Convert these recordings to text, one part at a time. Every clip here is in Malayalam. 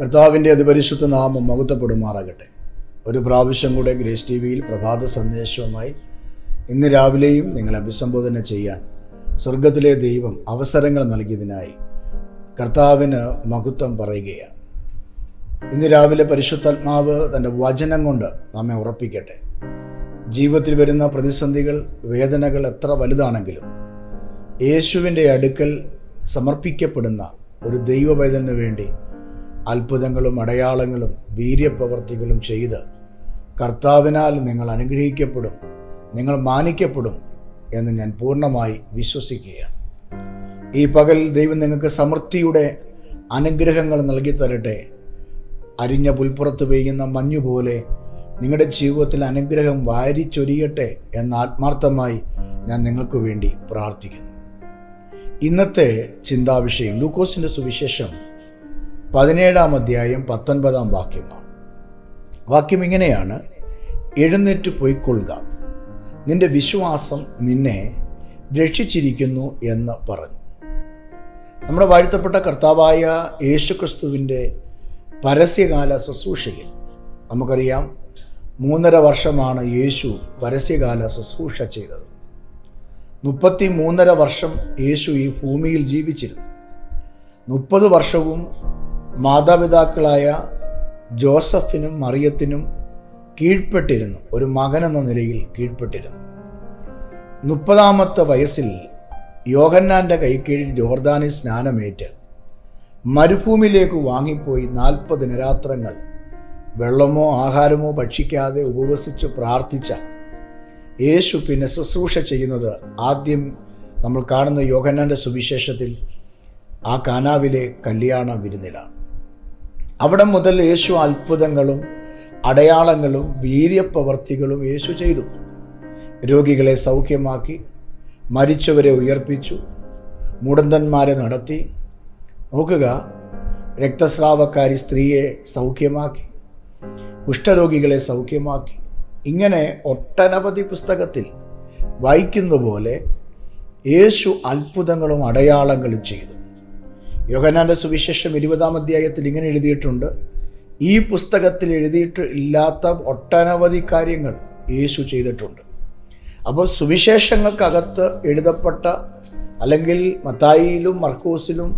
കർത്താവിന്റെ അതിപരിശുദ്ധ നാമം മകുത്തപ്പെടുമാറാകട്ടെ ഒരു പ്രാവശ്യം കൂടെ ഗ്രേസ് ടി വിയിൽ പ്രഭാത സന്ദേശവുമായി ഇന്ന് രാവിലെയും നിങ്ങളെ അഭിസംബോധന ചെയ്യാൻ സ്വർഗത്തിലെ ദൈവം അവസരങ്ങൾ നൽകിയതിനായി കർത്താവിന് മഹത്വം പറയുകയാണ്. ഇന്ന് രാവിലെ പരിശുദ്ധാത്മാവ് തന്റെ വചനം കൊണ്ട് നമ്മെ ഉറപ്പിക്കട്ടെ. ജീവിതത്തിൽ വരുന്ന പ്രതിസന്ധികൾ വേദനകൾ എത്ര വലുതാണെങ്കിലും യേശുവിന്റെ അടുക്കൽ സമർപ്പിക്കപ്പെടുന്ന ഒരു ദൈവവേദനു വേണ്ടി അത്ഭുതങ്ങളും അടയാളങ്ങളും വീര്യപ്രവർത്തികളും ചെയ്ത് കർത്താവിനാൽ നിങ്ങൾ അനുഗ്രഹിക്കപ്പെടും നിങ്ങൾ മാനിക്കപ്പെടും എന്ന് ഞാൻ പൂർണമായി വിശ്വസിക്കുകയാണ്. ഈ പകൽ ദൈവം നിങ്ങൾക്ക് സമൃദ്ധിയുടെ അനുഗ്രഹങ്ങൾ നൽകി തരട്ടെ. അരിഞ്ഞ പുൽപ്പുറത്ത് പെയ്യുന്ന മഞ്ഞു പോലെ നിങ്ങളുടെ ജീവിതത്തിൽ അനുഗ്രഹം വാരിച്ചൊരിയട്ടെ എന്ന ആത്മാർത്ഥമായി ഞാൻ നിങ്ങൾക്ക് വേണ്ടി പ്രാർത്ഥിക്കുന്നു. ഇന്നത്തെ ചിന്താവിഷയം ലൂക്കോസിന്റെ സുവിശേഷം പതിനേഴാം അധ്യായം പത്തൊൻപതാം വാക്യമാണ് വാക്യം ഇങ്ങനെയാണ്. എഴുന്നേറ്റ് പൊയ്ക്കൊള്ളുക. നിന്റെ വിശ്വാസം നിന്നെ രക്ഷിച്ചിരിക്കുന്നു എന്ന് പറഞ്ഞു. നമ്മുടെ വാഴ്ത്തപ്പെട്ട കർത്താവായ യേശുക്രിസ്തുവിന്റെ പരസ്യകാല ശുശ്രൂഷയിൽ നമുക്കറിയാം മൂന്നര വർഷമാണ് യേശു പരസ്യകാല ശുശ്രൂഷ ചെയ്തത്. മുപ്പത്തി മൂന്നര വർഷം യേശു ഈ ഭൂമിയിൽ ജീവിച്ചിരുന്നു. മുപ്പത് വർഷവും മാതാപിതാക്കളായ ജോസഫിനും മറിയത്തിനും കീഴ്പ്പെട്ടിരുന്നു. ഒരു മകൻ എന്ന നിലയിൽ കീഴ്പ്പെട്ടിരുന്നു. മുപ്പതാമത്തെ വയസ്സിൽ യോഹന്നാന്റെ കൈക്കീഴിൽ ജോർദാനിൽ സ്നാനമേറ്റ് മരുഭൂമിയിലേക്ക് വാങ്ങിപ്പോയി നാൽപ്പത് നിരാത്രങ്ങൾ വെള്ളമോ ആഹാരമോ ഭക്ഷിക്കാതെ ഉപവസിച്ച് പ്രാർത്ഥിച്ച യേശു പിന്നെ ശുശ്രൂഷ ചെയ്യുന്നത് ആദ്യം നമ്മൾ കാണുന്ന യോഹന്നാന്റെ സുവിശേഷത്തിൽ ആ കാനാവിലെ കല്യാണ വിരുന്നിലാണ്. അവിടെ മുതൽ യേശു അത്ഭുതങ്ങളും അടയാളങ്ങളും വീര്യപ്രവർത്തികളും യേശു ചെയ്തു. രോഗികളെ സൗഖ്യമാക്കി മരിച്ചവരെ ഉയർപ്പിച്ചു മുടന്തന്മാരെ നടത്തി. നോക്കുക രക്തസ്രാവക്കാരി സ്ത്രീയെ സൗഖ്യമാക്കി കുഷ്ഠരോഗികളെ സൗഖ്യമാക്കി. ഇങ്ങനെ ഒട്ടനവധി പുസ്തകത്തിൽ വായിക്കുന്ന പോലെ യേശു അത്ഭുതങ്ങളും അടയാളങ്ങളും ചെയ്തു. യോഹനാന്റെ സുവിശേഷം ഇരുപതാം അധ്യായത്തിൽ ഇങ്ങനെ എഴുതിയിട്ടുണ്ട് ഈ പുസ്തകത്തിൽ എഴുതിയിട്ട് ഇല്ലാത്ത ഒട്ടനവധി കാര്യങ്ങൾ യേശു ചെയ്തിട്ടുണ്ട്. അപ്പോൾ സുവിശേഷങ്ങൾക്കകത്ത് എഴുതപ്പെട്ട അല്ലെങ്കിൽ മത്തായിയിലും മർക്കോസിലും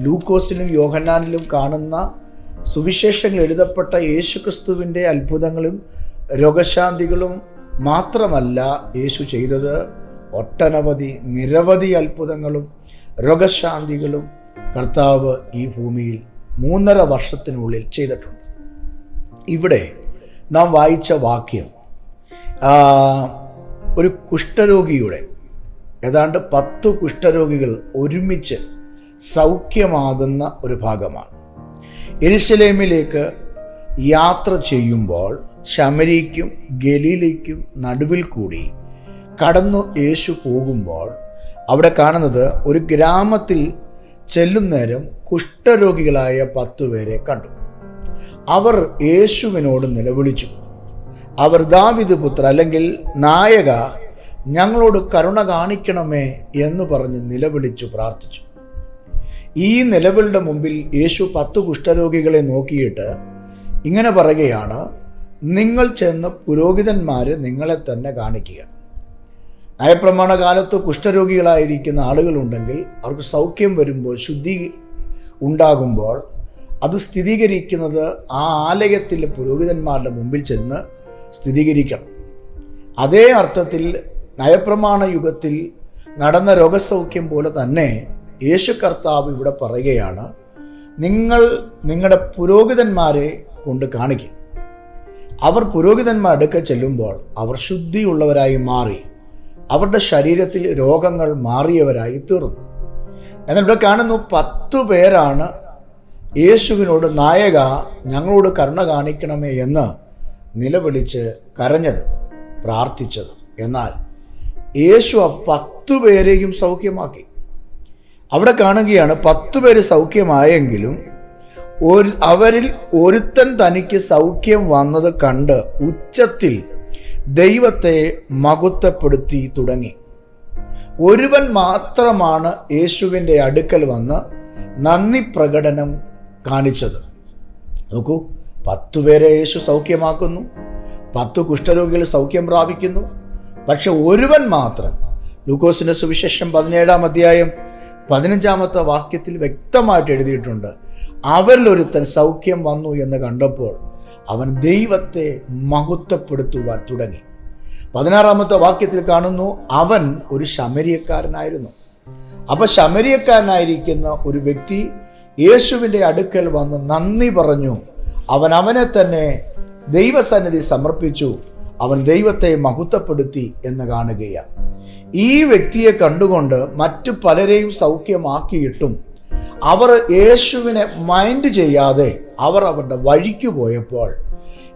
ലൂക്കോസിലും യോഹന്നാനിലും കാണുന്ന സുവിശേഷങ്ങൾ എഴുതപ്പെട്ട യേശുക്രിസ്തുവിന്റെ അത്ഭുതങ്ങളും രോഗശാന്തികളും മാത്രമല്ല യേശു ചെയ്തത്. ഒട്ടനവധി നിരവധി അത്ഭുതങ്ങളും രോഗശാന്തികളും കർത്താവ് ഈ ഭൂമിയിൽ മൂന്നര വർഷത്തിനുള്ളിൽ ചെയ്തിട്ടുണ്ട്. ഇവിടെ നാം വായിച്ച വാക്യം ഒരു കുഷ്ഠരോഗിയുടെ ഏതാണ്ട് പത്ത് കുഷ്ഠരോഗികൾ ഒരുമിച്ച് സൗഖ്യമാകുന്ന ഒരു ഭാഗമാണ്. എരിശലേമിലേക്ക് യാത്ര ചെയ്യുമ്പോൾ ശമരിക്കും ഗലീലയ്ക്കും നടുവിൽ കൂടി കടന്നു യേശു പോകുമ്പോൾ അവിടെ കാണുന്നത് ഒരു ഗ്രാമത്തിൽ ചെല്ലും നേരം കുഷ്ഠരോഗികളായ പത്തുപേരെ കണ്ടു. അവർ യേശുവിനോട് നിലവിളിച്ചു. അവർ ദാവിദ് പുത്ര അല്ലെങ്കിൽ നായക ഞങ്ങളോട് കരുണ കാണിക്കണമേ എന്ന് പറഞ്ഞ് നിലവിളിച്ചു പ്രാർത്ഥിച്ചു. ഈ നിലവിളുടെ മുമ്പിൽ യേശു പത്ത് കുഷ്ഠരോഗികളെ നോക്കിയിട്ട് ഇങ്ങനെ പറയുകയാണ് നിങ്ങൾ ചെന്ന് പുരോഹിതന്മാരെ നിങ്ങളെ തന്നെ കാണിക്കുക. നയപ്രമാണ കാലത്ത് കുഷ്ഠരോഗികളായിരിക്കുന്ന ആളുകളുണ്ടെങ്കിൽ അവർക്ക് സൗഖ്യം വരുമ്പോൾ ശുദ്ധി ഉണ്ടാകുമ്പോൾ അത് സ്ഥിരീകരിക്കുന്നത് ആ ആലയത്തിലെ പുരോഹിതന്മാരുടെ മുമ്പിൽ ചെന്ന് സ്ഥിരീകരിക്കണം. അതേ അർത്ഥത്തിൽ നയപ്രമാണ യുഗത്തിൽ നടന്ന രോഗസൗഖ്യം പോലെ തന്നെ യേശു കർത്താവ് ഇവിടെ പറയുകയാണ് നിങ്ങൾ നിങ്ങളുടെ പുരോഹിതന്മാരെ കൊണ്ട് കാണിക്കും. അവർ പുരോഹിതന്മാർ അടുക്ക ചെല്ലുമ്പോൾ അവർ ശുദ്ധിയുള്ളവരായി മാറി. അവരുടെ ശരീരത്തിൽ രോഗങ്ങൾ മാറിയവരായി തീർന്നു. എന്നാൽ ഇവിടെ കാണുന്നു പത്തു പേരാണ് യേശുവിനോട് നായക ഞങ്ങളോട് കരുണ കാണിക്കണമേ എന്ന് നിലവിളിച്ച് കരഞ്ഞത് പ്രാർത്ഥിച്ചത്. എന്നാൽ യേശു ആ പത്തു പേരെയും സൗഖ്യമാക്കി. അവിടെ കാണുകയാണ് പത്തു പേര് സൗഖ്യമായെങ്കിലും ഒരു അവരിൽ ഒരുത്തൻ തനിക്ക് സൗഖ്യം വന്നത് കണ്ട് ഉച്ചത്തിൽ ദൈവത്തെ മകുത്തപ്പെടുത്തി തുടങ്ങി. ഒരുവൻ മാത്രമാണ് യേശുവിന്റെ അടുക്കൽ വന്ന് നന്ദി പ്രകടനം കാണിച്ചത്. നോക്കൂ പത്തു പേരെ യേശു സൗഖ്യമാക്കുന്നു പത്തു കുഷ്ഠരോഗികൾ സൗഖ്യം പ്രാപിക്കുന്നു. പക്ഷെ ഒരുവൻ മാത്രം ലൂക്കോസിന്റെ സുവിശേഷം പതിനേഴാം അധ്യായം പതിനഞ്ചാമത്തെ വാക്യത്തിൽ വ്യക്തമായിട്ട് എഴുതിയിട്ടുണ്ട് അവരിലൊരുത്തൻ സൗഖ്യം വന്നു എന്ന് കണ്ടപ്പോൾ അവൻ ദൈവത്തെ മഹത്വപ്പെടുത്തുവാൻ തുടങ്ങി. പതിനാറാമത്തെ വാക്യത്തിൽ കാണുന്നു അവൻ ഒരു ശമരിയക്കാരനായിരുന്നു. അപ്പൊ ശമരിയക്കാരനായിരിക്കുന്ന ഒരു വ്യക്തി യേശുവിന്റെ അടുക്കൽ വന്ന് നന്ദി പറഞ്ഞു അവൻ അവനെ തന്നെ ദൈവസന്നിധി സമർപ്പിച്ചു അവൻ ദൈവത്തെ മഹത്വപ്പെടുത്തി എന്ന് കാണുകയാണ്. ഈ വ്യക്തിയെ കണ്ടുകൊണ്ട് മറ്റു പലരെയും സൗഖ്യമാക്കിയിട്ടും അവർ യേശുവിനെ മൈൻഡ് ചെയ്യാതെ അവർ അവരുടെ വഴിക്ക് പോയപ്പോൾ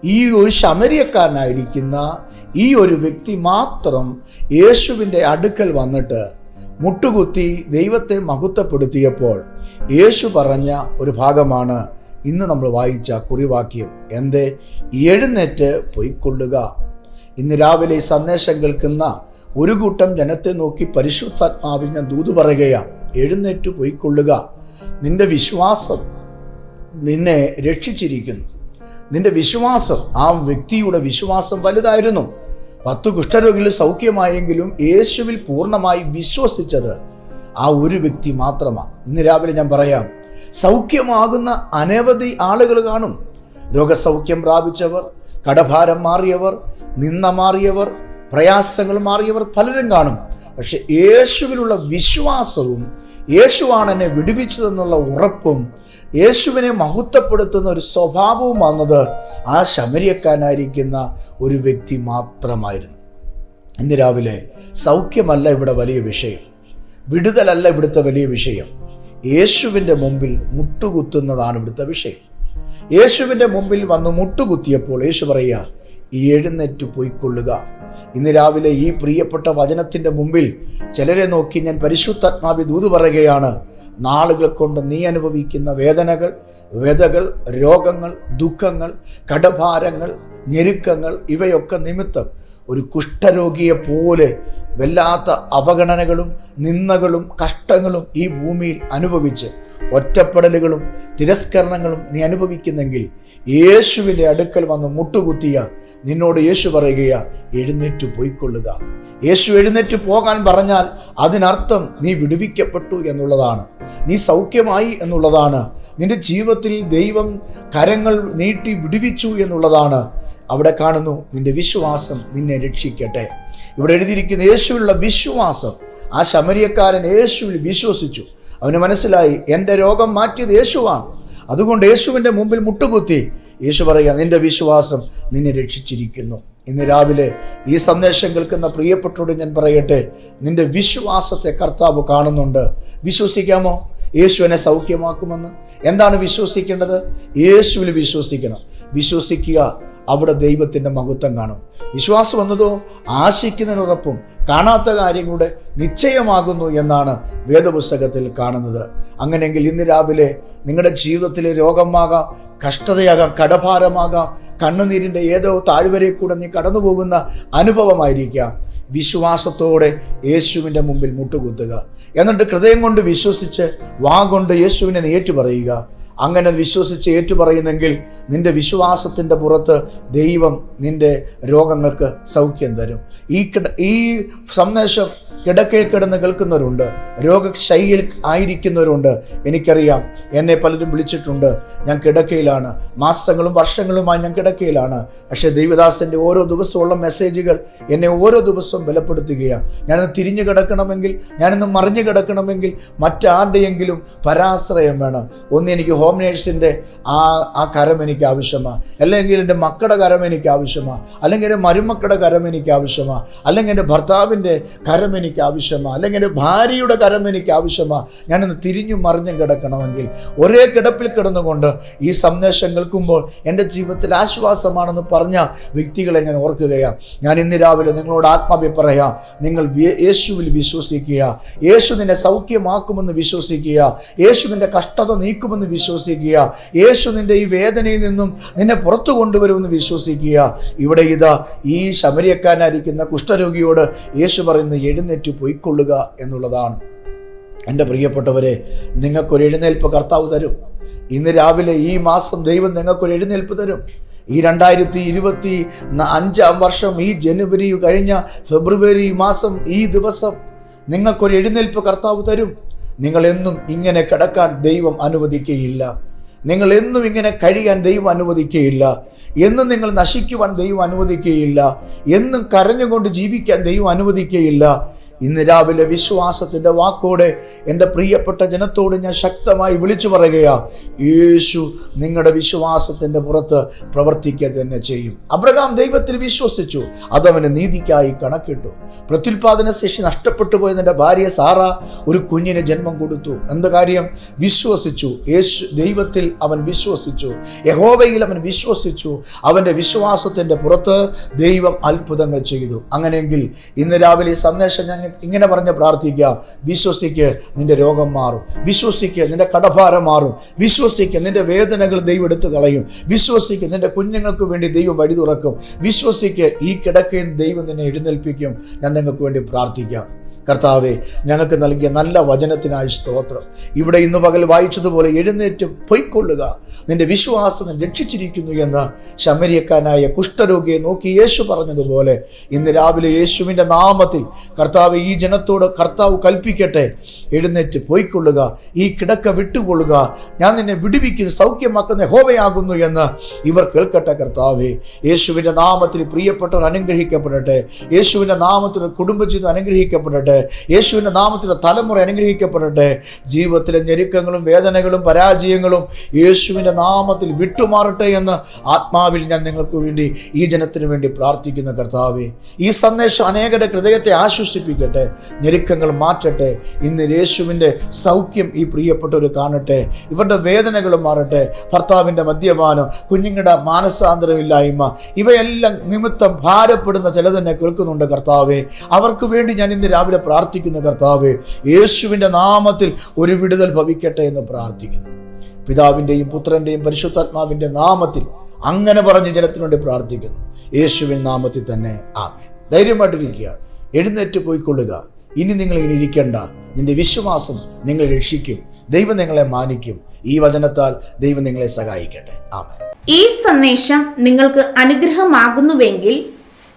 ഈ ഒരു ശമരിയക്കാരനായിരിക്കുന്ന ഈ ഒരു വ്യക്തി മാത്രം യേശുവിന്റെ അടുക്കൽ വന്നിട്ട് മുട്ടുകുത്തി ദൈവത്തെ മഹത്വപ്പെടുത്തിയപ്പോൾ യേശു പറഞ്ഞ ഒരു ഭാഗമാണ് ഇന്ന് നമ്മൾ വായിച്ച കുറിവാക്യം. എന്തേ? എഴുന്നേറ്റ് പൊയ്ക്കൊള്ളുക. ഇന്ന് രാവിലെ സന്ദേശം കേൾക്കുന്ന ഒരു കൂട്ടം ജനത്തെ നോക്കി പരിശുദ്ധാത്മാവിനെ ദൂത് പറയുകയാണ്. എഴുന്നേറ്റ് പോയിക്കൊള്ളുക. നിന്റെ വിശ്വാസം നിന്നെ രക്ഷിച്ചിരിക്കുന്നു. നിന്റെ വിശ്വാസം ആ വ്യക്തിയുടെ വിശ്വാസം വലുതായിരുന്നു. പത്ത് കുഷ്ഠരോഗികൾ സൗഖ്യമായെങ്കിലും യേശുവിൽ പൂർണമായി വിശ്വസിച്ചത് ആ ഒരു വ്യക്തി മാത്രമാണ്. ഇന്ന് രാവിലെ ഞാൻ പറയാം സൗഖ്യമാകുന്ന അനവധി ആളുകൾ കാണും. രോഗസൗഖ്യം പ്രാപിച്ചവർ കടഭാരം മാറിയവർ നിന്ന മാറിയവർ പ്രയാസങ്ങൾ മാറിയവർ പലരും കാണും. പക്ഷെ യേശുവിലുള്ള വിശ്വാസവും യേശുവാണ് എന്നെ വിടുവിച്ചതെന്നുള്ള ഉറപ്പും യേശുവിനെ മഹത്വപ്പെടുത്തുന്ന ഒരു സ്വഭാവവും വന്നത് ആ ശമരിയക്കാനായിരിക്കുന്ന ഒരു വ്യക്തി മാത്രമായിരുന്നു. ഇന്ന് രാവിലെ സൗഖ്യമല്ല ഇവിടെ വലിയ വിഷയം. വിടുതലല്ല ഇവിടുത്തെ വലിയ വിഷയം. യേശുവിന്റെ മുമ്പിൽ മുട്ടുകുത്തുന്നതാണ് ഇവിടുത്തെ വിഷയം. യേശുവിന്റെ മുമ്പിൽ വന്ന് മുട്ടുകുത്തിയപ്പോൾ യേശു പറയുക എഴുന്നേറ്റ് പോയിക്കൊള്ളുക. ഇന്ന് രാവിലെ ഈ പ്രിയപ്പെട്ട വചനത്തിന്റെ മുമ്പിൽ ചിലരെ നോക്കി ഞാൻ പരിശുദ്ധാത്മാവി ദൂത് പറയുകയാണ്. നാളുകൾ കൊണ്ട് നീ അനുഭവിക്കുന്ന വേദനകൾ വ്യതകൾ രോഗങ്ങൾ ദുഃഖങ്ങൾ കടഭാരങ്ങൾ ഞെരുക്കങ്ങൾ ഇവയൊക്കെ നിമിത്തം ഒരു കുഷ്ഠരോഗിയെ പോലെ വല്ലാത്ത അവഗണനകളും നിന്ദകളും കഷ്ടങ്ങളും ഈ ഭൂമിയിൽ അനുഭവിച്ച് ഒറ്റപ്പെടലുകളും തിരസ്കരണങ്ങളും നീ അനുഭവിക്കുന്നെങ്കിൽ യേശുവിന്റെ അടുക്കൽ വന്ന് മുട്ടുകുത്തിയ നിന്നോട് യേശു പറയുകയാ എഴുന്നേറ്റ് പോയിക്കൊള്ളുക. യേശു എഴുന്നേറ്റ് പോകാൻ പറഞ്ഞാൽ അതിനർത്ഥം നീ വിടുവിക്കപ്പെട്ടു എന്നുള്ളതാണ്. നീ സൗഖ്യമായി എന്നുള്ളതാണ്. നിന്റെ ജീവിതത്തിൽ ദൈവം കരങ്ങൾ നീട്ടി വിടുവിച്ചു എന്നുള്ളതാണ്. അവിടെ കാണുന്നു നിന്റെ വിശ്വാസം നിന്നെ രക്ഷിക്കട്ടെ. ഇവിടെ എഴുതിയിരിക്കുന്ന യേശുവിലുള്ള വിശ്വാസം. ആ ശമരിയക്കാരൻ യേശുവിൽ വിശ്വസിച്ചു. അവന് മനസ്സിലായി എന്റെ രോഗം മാറ്റിയത് യേശുവാണ്. അതുകൊണ്ട് യേശുവിന്റെ മുമ്പിൽ മുട്ടുകുത്തി യേശു പറയുക നിന്റെ വിശ്വാസം നിന്നെ രക്ഷിച്ചിരിക്കുന്നു. ഇന്ന് രാവിലെ ഈ സന്ദേശം കേൾക്കുന്ന പ്രിയപ്പെട്ടോട് ഞാൻ പറയട്ടെ നിന്റെ വിശ്വാസത്തെ കർത്താവ് കാണുന്നുണ്ട്. വിശ്വസിക്കാമോ? യേശുവിനെ സൗഖ്യമാക്കുമെന്ന്. എന്താണ് വിശ്വസിക്കേണ്ടത്? യേശുവിൽ വിശ്വസിക്കണം. വിശ്വസിക്കുക അവിടെ ദൈവത്തിന്റെ മഹത്വം കാണും. വിശ്വാസം വന്നതോ? ആശിക്കുന്നതിനുറപ്പും കാണാത്ത കാര്യങ്ങളുടെ നിശ്ചയമാകുന്നു എന്നാണ് വേദപുസ്തകത്തിൽ കാണുന്നത്. അങ്ങനെയെങ്കിൽ ഇന്ന് രാവിലെ നിങ്ങളുടെ ജീവിതത്തിലെ രോഗമാകാം കഷ്ടതയാകാം കടഭാരമാകാം കണ്ണുനീരിന്റെ ഏതോ താഴ്വരെ കൂടെ നീ കടന്നു പോകുന്ന അനുഭവമായിരിക്കാം. വിശ്വാസത്തോടെ യേശുവിന്റെ മുമ്പിൽ മുട്ടുകുത്തുക. എന്നിട്ട് ഹൃദയം കൊണ്ട് വിശ്വസിച്ച് വാ കൊണ്ട് യേശുവിനെ നീ ഏറ്റുപറയുക. അങ്ങനെ വിശ്വസിച്ച് ഏറ്റുപറയുന്നെങ്കിൽ നിന്റെ വിശ്വാസത്തിന്റെ പുറത്ത് ദൈവം നിന്റെ രോഗങ്ങൾക്ക് സൗഖ്യം തരും. ഈ കിട ഈ സന്ദേശം കിടക്കയിൽ കിടന്ന് കേൾക്കുന്നവരുണ്ട്. രോഗശൈലിയിൽ ആയിരിക്കുന്നവരുണ്ട്. എനിക്കറിയാം എന്നെ പലരും വിളിച്ചിട്ടുണ്ട്. ഞാൻ കിടക്കയിലാണ്. മാസങ്ങളും വർഷങ്ങളുമായി ഞാൻ കിടക്കയിലാണ്. പക്ഷേ ദൈവദാസന്റെ ഓരോ ദിവസമുള്ള മെസ്സേജുകൾ എന്നെ ഓരോ ദിവസവും ബലപ്പെടുത്തുകയാണ്. ഞാനൊന്ന് തിരിഞ്ഞു കിടക്കണമെങ്കിൽ ഞാനൊന്ന് മറിഞ്ഞു കിടക്കണമെങ്കിൽ മറ്റാരുടെയെങ്കിലും പരാശ്രയം വേണം. ഒന്ന് എനിക്ക് ഹോം നേഴ്സിന്റെ ആ ആ കരം എനിക്ക് ആവശ്യമാണ് അല്ലെങ്കിൽ എന്റെ മക്കളുടെ കരം എനിക്ക് ആവശ്യമാണ് അല്ലെങ്കിൽ എന്റെ മരുമക്കളുടെ കരം എനിക്ക് ആവശ്യമാണ് അല്ലെങ്കിൽ എന്റെ ഭർത്താവിന്റെ കരം എനിക്ക് ആവശ്യമാണ് അല്ലെങ്കിൽ എന്റെ ഭാര്യയുടെ കരം എനിക്ക് ആവശ്യമാണ് ഞാനൊന്ന് തിരിഞ്ഞു മറിഞ്ഞും കിടക്കണമെങ്കിൽ ഒരേ കിടപ്പിൽ കിടന്നുകൊണ്ട് ഈ സന്ദേശം കേൾക്കുമ്പോൾ എന്റെ ജീവിതത്തിൽ ആശ്വാസമാണെന്ന് പറഞ്ഞ വ്യക്തികളെ ഞാൻ ഓർക്കുകയാണ് ഞാൻ ഇന്ന് രാവിലെ നിങ്ങളോട് ആത്മാവി പറയാം. നിങ്ങൾ യേശുവിൽ വിശ്വസിക്കുക. യേശു നിന്നെ സൗഖ്യമാക്കുമെന്ന് വിശ്വസിക്കുക. യേശു നിന്റെ കഷ്ടത നീക്കുമെന്ന് വിശ്വസിക്കുക. യേശു നിന്റെ ഈ വേദനയിൽ നിന്നും നിന്നെ പുറത്തു കൊണ്ടുവരുമെന്ന് വിശ്വസിക്കുക. ഇവിടെ ഇതാ ഈ ശമരിയക്കാരനായിരിക്കുന്ന കുഷ്ഠരോഗിയോട് യേശു പറയുന്നത് എഴുന്നേറ്റ് പൊയ്ക്കൊള്ളുക എന്നുള്ളതാണ്. എന്റെ പ്രിയപ്പെട്ടവരെ നിങ്ങൾക്കൊരു എഴുന്നേൽപ്പ് കർത്താവ് തരും. ഇന്ന് രാവിലെ ഈ മാസം ദൈവം നിങ്ങൾക്കൊരു എഴുന്നേൽപ്പ് തരും. ഈ രണ്ടായിരത്തി ഇരുപത്തി അഞ്ചാം വർഷം ഈ ജനുവരി കഴിഞ്ഞ ഫെബ്രുവരി മാസം ഈ ദിവസം നിങ്ങൾക്കൊരു എഴുന്നേൽപ്പ് കർത്താവ് തരും. നിങ്ങൾ എന്നും ഇങ്ങനെ കിടക്കാൻ ദൈവം അനുവദിക്കുകയില്ല നിങ്ങൾ എന്നും ഇങ്ങനെ കഴിയാൻ ദൈവം അനുവദിക്കുകയില്ല എന്നും നിങ്ങൾ നശിക്കുവാൻ ദൈവം അനുവദിക്കുകയില്ല എന്നും കരഞ്ഞുകൊണ്ട് ജീവിക്കാൻ ദൈവം അനുവദിക്കുകയില്ല ഇന്ന് രാവിലെ വിശ്വാസത്തിന്റെ വാക്കോടെ എന്റെ പ്രിയപ്പെട്ട ജനത്തോട് ഞാൻ ശക്തമായി വിളിച്ചു പറയുകയാ യേശു നിങ്ങളുടെ വിശ്വാസത്തിന്റെ പുറത്ത് പ്രവർത്തിക്കുക തന്നെ ചെയ്യും. അബ്രഹാം ദൈവത്തിൽ വിശ്വസിച്ചു അതവന് നീതിക്കായി കണക്കിട്ടു. പ്രത്യുൽപാദന ശേഷി നഷ്ടപ്പെട്ടു പോയതിന്റെ ഭാര്യ സാറ ഒരു കുഞ്ഞിന് ജന്മം കൊടുത്തു. എന്ത് കാര്യം? വിശ്വസിച്ചു. യേശു ദൈവത്തിൽ അവൻ വിശ്വസിച്ചു. യഹോവയിൽ അവൻ വിശ്വസിച്ചു. അവന്റെ വിശ്വാസത്തിന്റെ പുറത്ത് ദൈവം അത്ഭുതങ്ങൾ ചെയ്തു. അങ്ങനെയെങ്കിൽ ഇന്ന് രാവിലെ സന്ദേശം ഞങ്ങൾ ഇങ്ങനെ പറഞ്ഞ് പ്രാർത്ഥിക്കുക. വിശ്വസിക്ക് നിന്റെ രോഗം മാറും. വിശ്വസിക്ക് നിന്റെ കടഭാരം മാറും. വിശ്വസിക്ക് നിന്റെ വേദനകൾ ദൈവം എടുത്തു കളയും. വിശ്വസിക്ക് നിന്റെ കുഞ്ഞുങ്ങൾക്ക് വേണ്ടി ദൈവം വഴി തുറക്കും. വിശ്വസിക്ക് ഈ കിടക്കയും ദൈവം നിന്നെ എഴുന്നേൽപ്പിക്കും. ഞാൻ നിങ്ങൾക്ക് വേണ്ടി പ്രാർത്ഥിക്കാം. കർത്താവെ ഞങ്ങൾക്ക് നൽകിയ നല്ല വചനത്തിനായി സ്തോത്രം. ഇവിടെ ഇന്ന് പകൽ വായിച്ചതുപോലെ എഴുന്നേറ്റ് പൊയ്ക്കൊള്ളുക. നിന്റെ വിശ്വാസം രക്ഷിച്ചിരിക്കുന്നു എന്ന് ശമരിയക്കാനായ കുഷ്ഠരോഗിയെ നോക്കി യേശു പറഞ്ഞതുപോലെ ഇന്ന് രാവിലെ യേശുവിന്റെ നാമത്തിൽ കർത്താവ് ഈ ജനത്തോട് കർത്താവ് കൽപ്പിക്കട്ടെ. എഴുന്നേറ്റ് പൊയ്ക്കൊള്ളുക. ഈ കിടക്ക വിട്ടുകൊള്ളുക. ഞാൻ നിന്നെ വിടുവിക്കുന്ന സൗഖ്യമാക്കുന്ന ഹോവയാകുന്നു എന്ന് ഇവർ കേൾക്കട്ടെ കർത്താവെ. യേശുവിന്റെ നാമത്തിൽ പ്രിയപ്പെട്ടവർ അനുഗ്രഹിക്കപ്പെടട്ടെ. യേശുവിന്റെ നാമത്തിൽ കുടുംബജീവിതം അനുഗ്രഹിക്കപ്പെടട്ടെ. യേശുവിന്റെ നാമത്തിന്റെ തലമുറ അനുഗ്രഹിക്കപ്പെടട്ടെ. ജീവിതത്തിലെ ഞെരുക്കങ്ങളും വേദനകളും പരാജയങ്ങളും യേശുവിന്റെ നാമത്തിൽ വിട്ടുമാറട്ടെ എന്ന് ആത്മാവിൽ ഞാൻ നിങ്ങൾക്ക് വേണ്ടി ഈ ജനത്തിന് വേണ്ടി പ്രാർത്ഥിക്കുന്ന കർത്താവെ ഈ സന്ദേശം അനേകരുടെ ഹൃദയത്തെ ആശ്വസിപ്പിക്കട്ടെ ഞെരുക്കങ്ങൾ മാറ്റട്ടെ ഇന്ന് യേശുവിന്റെ സൗഖ്യം ഈ പ്രിയപ്പെട്ടവർ കാണട്ടെ ഇവരുടെ വേദനകൾ മാറട്ടെ ഭർത്താവിന്റെ മദ്യപാനം കുഞ്ഞുങ്ങളുടെ മാനസാന്തരമില്ലായ്മ ഇവയെല്ലാം നിമിത്തം ഭാരപ്പെടുന്ന ചിലതെന്നെ കേൾക്കുന്നുണ്ട് കർത്താവെ. അവർക്ക് വേണ്ടി ഞാൻ ഇന്ന് രാവിലെ പ്രാർത്ഥിക്കുന്ന കർത്താവ് യേശുവിന്റെ നാമത്തിൽ ഒരു വിടുതൽ ഭവിക്കട്ടെ എന്ന് പ്രാർത്ഥിക്കുന്നു. പിതാവിന്റെയും പുത്രന്റെയും പരിശുദ്ധാത്മാവിന്റെ നാമത്തിൽ അങ്ങനെ പറഞ്ഞ് ജനത്തിനു വേണ്ടി പ്രാർത്ഥിക്കുന്നു. യേശുവിൻ നാമത്തിൽ തന്നെ ആമേ ധൈര്യമായിട്ടിരിക്കുക എഴുന്നേറ്റ് പോയിക്കൊള്ളുക. ഇനി നിങ്ങൾ ഇങ്ങനെ ഇരിക്കേണ്ട. നിന്റെ വിശ്വാസം നിങ്ങൾ രക്ഷിക്കും. ദൈവം നിങ്ങളെ മാനിക്കും. ഈ വചനത്താൽ ദൈവം നിങ്ങളെ സഹായിക്കട്ടെ. ആമേ ഈ സന്ദേശം നിങ്ങൾക്ക് അനുഗ്രഹമാകുന്നുവെങ്കിൽ